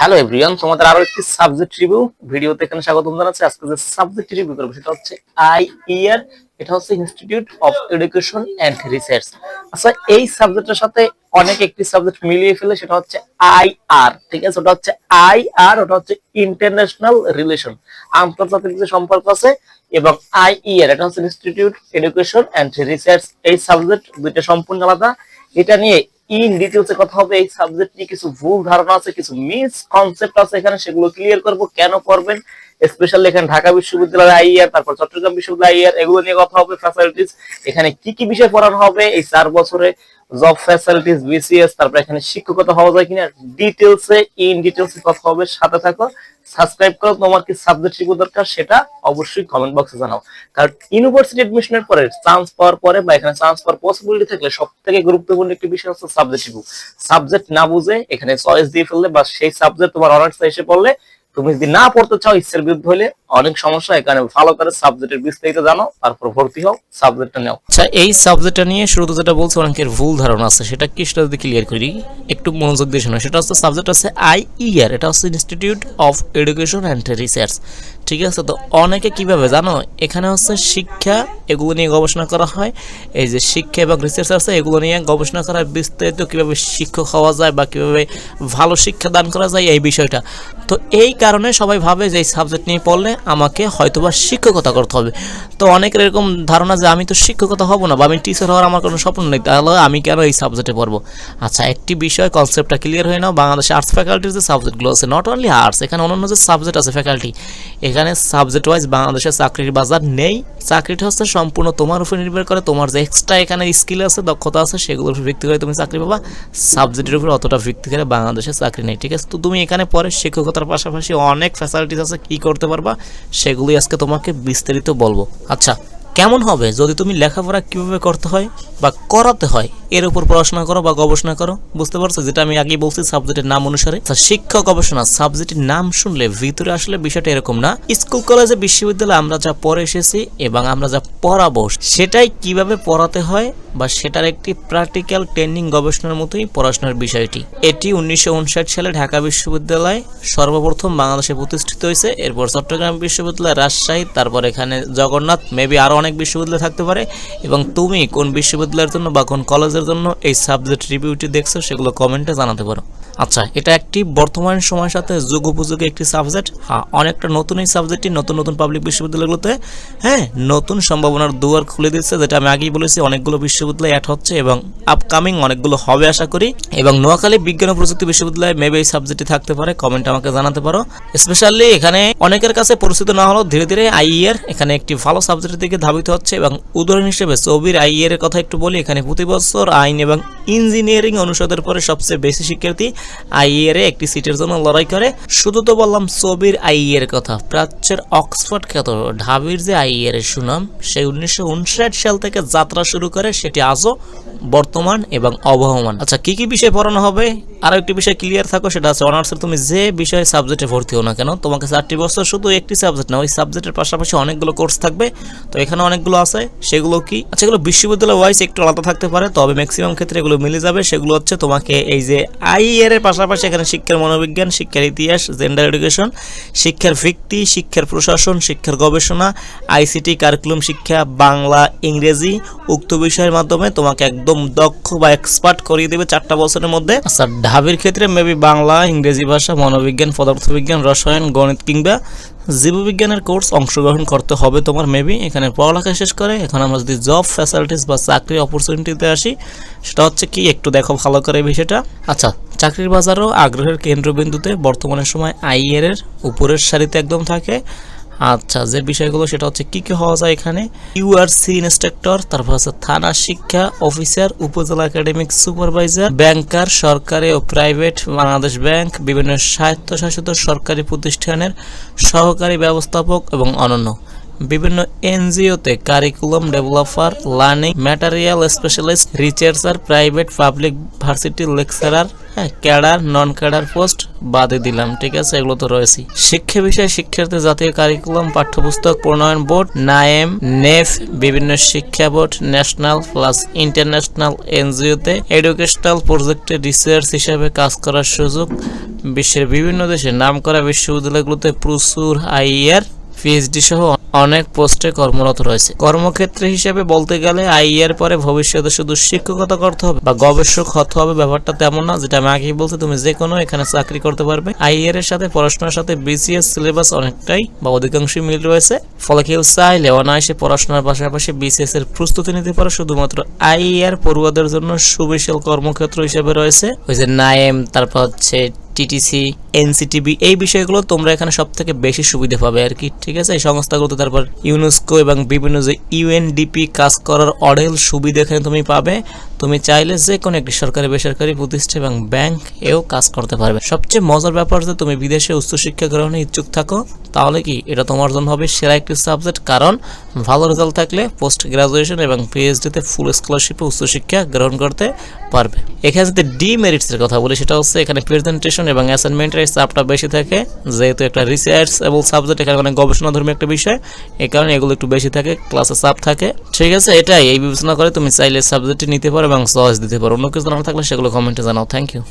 Hello everyone তোমাদের আরও একটি সাবজেক্ট রিভিউ ভিডিওতে এখানে স্বাগতম জানাচ্ছি। আজকে যে সাবজেক্ট রিভিউ করব সেটা হচ্ছে আই ইয়ার এটা হচ্ছে institute of education and research আচ্ছা এই সাবজেক্টের সাথে অনেক একটি সাবজেক্ট মিলিয়ে ফেলে, সেটা হচ্ছে আই আর ঠিক আছে? ওটা হচ্ছে আই আর ওটা হচ্ছে ইন্টারন্যাশনাল রিলেশন আন্তর্জাতিক যে সম্পর্ক আছে, এবং আই ইয়ার এটা হচ্ছে ইনস্টিটিউট এডুকেশন এন্ড রিসার্চ এই সাবজেক্ট দুইটা সম্পূর্ণ আলাদা। এটা নিয়ে ইন ডিটেলসে কথা হবে, এই সাবজেক্ট নিয়ে কিছু ভুল ধারণা আছে, কিছু মিস কনসেপ্ট আছে এখানে, সেগুলো ক্লিয়ার করব, কেন করবেন স্পেশালি এখানে ঢাকা বিশ্ববিদ্যালয় আইয়ার তারপর চট্টগ্রাম বিশ্ববিদ্যালয় আইয়ার এগুলো নিয়ে কথা হবে ফ্যাসিলিটিস এখানে কি কি বিষয় পড়ানো হবে? এই চার বছরে জব ফ্যাসিলিটিস বিসিএস তারপর এখানে শিক্ষকতা হওয়া যায় কিনা? ডিটেলসে ইন ডিটেলসে কথা হবে, সাথে থাকো। সাবস্ক্রাইব করো, তোমার কি সাবজেক্ট শিখব দরকার সেটা অবশ্যই কমেন্ট বক্সে জানাও। কারণ ইউনিভার্সিটি এডমিশনের পরে চান্স পাওয়ার পরে বা এখানে চান্স পাওয়ার পসিবিলিটি থাকলে সব থেকে গুরুত্বপূর্ণ একটি বিষয় হচ্ছে সাবজেক্ট শিখব। সাবজেক্ট না বুঝে এখানে চয়েস দিয়ে ফেললে বা সেই সাবজেক্ট তোমার অনার্স এসে পড়লে তুমি যদি না পড়তে চাও, ইচ্ছার বিরুদ্ধে হলে অনেক সমস্যা, এখানে ভালো করে সাবজেক্টের বিস্তারিত জানো, তারপর ভর্তি হও সাবজেক্টটা নাও। আচ্ছা এই সাবজেক্টটা নিয়ে শুরুতে যেটা বলছো, অনেকের ভুল ধারণা আছে, সেটা কি সেটা যদি ক্লিয়ার করি, একটু মনোযোগ দিয়ে শোনো। সেটা হচ্ছে সাবজেক্ট আছে আই ইয়ার এটা হচ্ছে institute of education and research ঠিক আছে? তো অনেকে কীভাবে জানো, এখানে হচ্ছে শিক্ষা, এগুলো নিয়ে গবেষণা করা হয়। এই যে শিক্ষা এবং রিসার্চ আছে, এগুলো নিয়ে গবেষণা করা বিস্তারিত কীভাবে শিক্ষক হওয়া যায় বা কীভাবে ভালো শিক্ষা দান করা যায়, এই বিষয়টা। তো এই কারণে সবাই ভাবে যে এই সাবজেক্ট নিয়ে পড়লে আমাকে হয়তোবা শিক্ষকতা করতে হবে। তো অনেকের এরকম ধারণা যে আমি তো শিক্ষকতা হব না বা আমি টিচার হওয়ার আমার কোনো স্বপ্ন নেই, তাহলে আমি কেন এই সাবজেক্টে পড়ব? আচ্ছা একটি বিষয় কনসেপ্টটা ক্লিয়ার হয়ে নাও। বাংলাদেশে আর্টস ফ্যাকাল্টির যে সাবজেক্টগুলো আছে নট অনলি আর্টস এখানে অন্যান্য যে সাবজেক্ট আছে ফ্যাকাল্টি এখানে সাবজেক্ট ওয়াইজ বাংলাদেশে চাকরির বাজার নেই। চাকরিটা হচ্ছে সম্পূর্ণ তোমার উপর নির্ভর করে, তোমার যে এক্সট্রা এখানে স্কিল আছে, দক্ষতা আছে, সেগুলোর উপর ভিত্তি করে তুমি চাকরি পাবা। সাবজেক্টের উপর অতটা ভিত্তি করে বাংলাদেশে চাকরি নেই, ঠিক আছে? তো তুমি এখানে পরে শিক্ষকতার পাশাপাশি অনেক ফ্যাসিলিটিস আছে, কি করতে পারবা সেগুলি আজকে তোমাকে বিস্তারিত বলব। আচ্ছা কেমন হবে? যদি তুমি লেখাপড়া কীভাবে করতে হয় বা করাতে হয়? এর উপর পড়াশোনা করো বা গবেষণা করো বুঝতে পারছ? যেটা আমি আগেই বলছি সাবজেক্টের নাম অনুসারে। আচ্ছা, শিক্ষা গবেষণা সাবজেক্টের নাম শুনলে ভিতরে আসলে বিষয়টা এরকম না। স্কুল কলেজে বিশ্ববিদ্যালয়ে আমরা যা পড়ে এসেছি এবং আমরা যা পড়াবো সেটাই কীভাবে পড়াতে হয় বা সেটার একটি প্র্যাকটিক্যাল ট্রেনিং গবেষণার মতোই পড়াশোনার বিষয়টি। এটি উনিশশো উনষাট সালে ঢাকা বিশ্ববিদ্যালয় সর্বপ্রথম বাংলাদেশে প্রতিষ্ঠিত হয়েছে। এরপর চট্টগ্রাম বিশ্ববিদ্যালয় রাজশাহী তারপর এখানে জগন্নাথ মেবি আরও অনেক বিশ্ববিদ্যালয় থাকতে পারে। এবং তুমি কোন বিশ্ববিদ্যালয়ের জন্য বা কোন কলেজের জন্য এই সাবজেক্ট রিভিউটি দেখছ, সেগুলো কমেন্টে জানাতে পারো। আচ্ছা এটা একটি বর্তমান সময়ের সাথে যুগ উপযোগী একটি সাবজেক্ট হ্যাঁ অনেকটা নতুন এই সাবজেক্টটি নতুন নতুন পাবলিক বিশ্ববিদ্যালয়গুলোতে হ্যাঁ নতুন সম্ভাবনার দুয়ার খুলে দিচ্ছে, যেটা আমি আগেই বলেছি, অনেকগুলো বিশ্ববিদ্যালয় অ্যাড হচ্ছে এবং আপকামিং অনেকগুলো হবে, আশা করি। এবং নোয়াখালী বিজ্ঞান ও প্রযুক্তি বিশ্ববিদ্যালয়ে মেবি এই সাবজেক্টটি থাকতে পারে কমেন্ট আমাকে জানাতে পারো। স্পেশালি এখানে অনেকের কাছে পরিচিত না হলেও ধীরে ধীরে আইএর এখানে একটি ভালো সাবজেক্টের দিকে ধাবিত হচ্ছে এবং উদাহরণ হিসেবে চবির আইএর কথা একটু বলি, এখানে প্রতি বছর আইন এবং ইঞ্জিনিয়ারিং অনুষদের পরে সবচেয়ে বেশি শিক্ষার্থী আইএর এ একটি সিটের জন্য লড়াই করে। শুধু তো বললাম চবির আইএর কথা। প্রাচ্যের অক্সফোর্ড খ্যাত ঢাবির যে আইএর এর সুনাম, সেই উনিশশো সাল থেকে যাত্রা শুরু করে, সেটি আজও বর্তমান এবং অবহমান। আচ্ছা কি কি বিষয় পড়ানো হবে? আরও একটি বিষয় ক্লিয়ার থাকো, সেটা আছে অনার্সের তুমি যে বিষয়ে সাবজেক্টে ভর্তি হও না কেন তোমাকে চারটি বছর শুধু একটি সাবজেক্ট না, ওই সাবজেক্টের পাশাপাশি অনেকগুলো কোর্স থাকবে। তো এখানে অনেকগুলো আছে, সেগুলো কি? আচ্ছা এগুলো বিশ্ববিদ্যালয় ওয়াইজ একটু আলাদা থাকতে পারে, তবে ম্যাক্সিমাম ক্ষেত্রে এগুলো মিলে যাবে, সেগুলো হচ্ছে তোমাকে এই যে আইএর এর পাশাপাশি এখানে শিক্ষার মনোবিজ্ঞান, শিক্ষার ইতিহাস জেন্ডার এডুকেশন শিক্ষার ভিত্তি, শিক্ষার প্রশাসন, শিক্ষার গবেষণা আইসিটি কারিকুলাম শিক্ষা, বাংলা, ইংরেজি, উক্ত বিষয়ের মাধ্যমে তোমাকে একদম দক্ষ বা এক্সপার্ট করিয়ে দেবে চারটা বছরের মধ্যে। আচ্ছা ঢাবির ক্ষেত্রে মেবি বাংলা, ইংরেজি ভাষা, মনোবিজ্ঞান, পদার্থবিজ্ঞান, রসায়ন, গণিত কিংবা জীববিজ্ঞানের কোর্স অংশগ্রহণ করতে হবে তোমার মেবি এখানে পড়ালেখা শেষ করে। এখন আমরা যদি জব ফ্যাসিলিটিস বা চাকরি অপরচুনিটিতে আসি, সেটা হচ্ছে কি, একটু দেখো ভালো করে বিষয়টা। আচ্ছা চাকরির বাজারও আগ্রহের কেন্দ্রবিন্দুতে বর্তমানের সময় আইএর এর উপরের সারিতে একদম থাকে। আচ্ছা যে বিষয়গুলো সেটা হচ্ছে কি কি হওয়া যায় এখানে? ইউআরসি ইন্সট্রাক্টর তারপর হচ্ছে থানা শিক্ষা অফিসার উপজেলা একাডেমিক সুপারভাইজার ব্যাংকার সরকারি ও প্রাইভেট বাংলাদেশ ব্যাংক বিভিন্ন স্বায়ত্তশাসিত সরকারি প্রতিষ্ঠানের সহকারী ব্যবস্থাপক এবং অনন্য। বিভিন্ন এনজিওতে curriculum developer learning material specialist researcher private public varsity lecturer হ্যাঁ ক্যাডার নন ক্যাডার পোস্ট বাদে দিলাম, ঠিক আছে? এগুলো তো রয়েছে। শিক্ষা বিষয়ে শিক্ষার্থী জাতীয় কারিকুলাম পাঠ্যপুস্তক, প্রণয়ন বোর্ড নাএম নেফ, বিভিন্ন শিক্ষা বোর্ড ন্যাশনাল প্লাস ইন্টারন্যাশনাল এনজিওতে এডুকেশনাল প্রজেক্টে রিসার্চ হিসাবে কাজ করার সুযোগ বিশ্বের বিভিন্ন দেশে নামকরা বিশ্ববিদ্যালয়গুলোতে প্রচুর আইয়ার পিএইচডি সহ অনেক পোস্টে কর্মরত রয়েছে। কর্মক্ষেত্রে হিসেবে বলতে গেলে আইএর পরে ভবিষ্যতে শুধু শিক্ষকতা করতে হবে বা গবেষক হতে হবে ব্যাপারটা তেমন না, যেটা আমি আগেই বলছি, তুমি যে কোনো এখানে চাকরি করতে পারবে। আইএর এর সাথে পড়াশোনার সাথে বিসিএস সিলেবাস অনেকটাই বা অধিকাংশই মিল রয়েছে। ফলে কেউ চাইলে অনায়াসে পড়াশোনার পাশাপাশি বিসিএস এর প্রস্তুতি নিতে পারে। শুধুমাত্র আইএর পড়ুয়াদের জন্য সুবিশাল কর্মক্ষেত্র হিসেবে রয়েছে। ওই যে নাএম তারপর হচ্ছে টিটিসি এনসিটিবি এই বিষয়গুলো তোমরা এখানে সব থেকে বেশি সুবিধা পাবে আর কি, ঠিক আছে? এই সংস্থাগুলোতে তারপর ইউনেস্কো এবং বিভিন্ন যে ইউএনডিপি কাজ করার অঢেল সুবিধা এখানে তুমি পাবে। তুমি চাইলে যে কোনো একটি সরকারি, বেসরকারি প্রতিষ্ঠান এবং ব্যাংক এও কাজ করতে পারবে। সবচেয়ে মজার ব্যাপার যে তুমি বিদেশে উচ্চশিক্ষা গ্রহণে ইচ্ছুক থাকো, তাহলে কি এটা তোমার জন্য হবে সেরা একটি সাবজেক্ট কারণ ভালো রেজাল্ট থাকলে পোস্ট গ্রাজুয়েশন এবং পিএইচডিতে ফুল স্কলারশিপে উচ্চশিক্ষা গ্রহণ করতে পারবে। এখানে যদি ডি মেরিটসের কথা বলি, সেটা হচ্ছে এখানে প্রেজেন্টেশন এবং অ্যাসাইনমেন্টের চাপটা বেশি থাকে, যেহেতু একটা রিসার্চ এবং সাবজেক্ট এখানে অনেক গবেষণাধর্মী একটা বিষয় এই কারণে এগুলো একটু বেশি থাকে ক্লাসে চাপ থাকে। ঠিক আছে, এটাই, এই বিবেচনা করে তুমি চাইলে সাবজেক্টটি নিতে পারো এবং সহজ দিতে পারো। অন্য কিছু জানার থাকলে সেগুলো কমেন্টে জানাও। Thank you